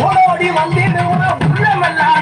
ஓடோடி வந்திடுவோம் உள்ளமெல்லாம்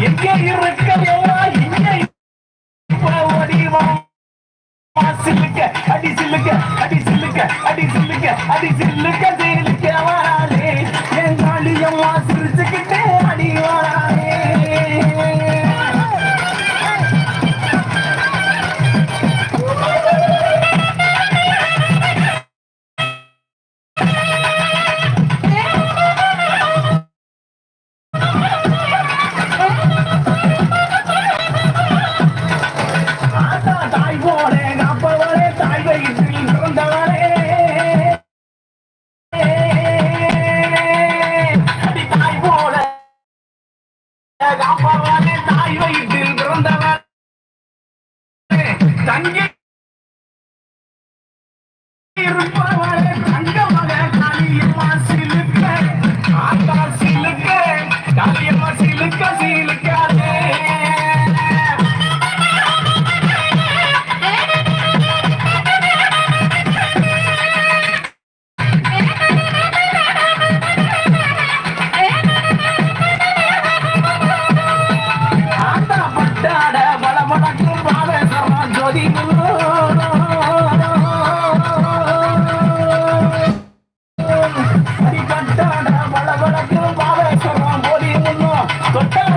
எங்க இருக்கதெல்லாம் இங்க அடி சில்லுக்க அடி சில்லுக்க அடி சில்லுக்க அடி சில்லுக்க அடி சில்லுக்க rompo こっか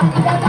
ありがと。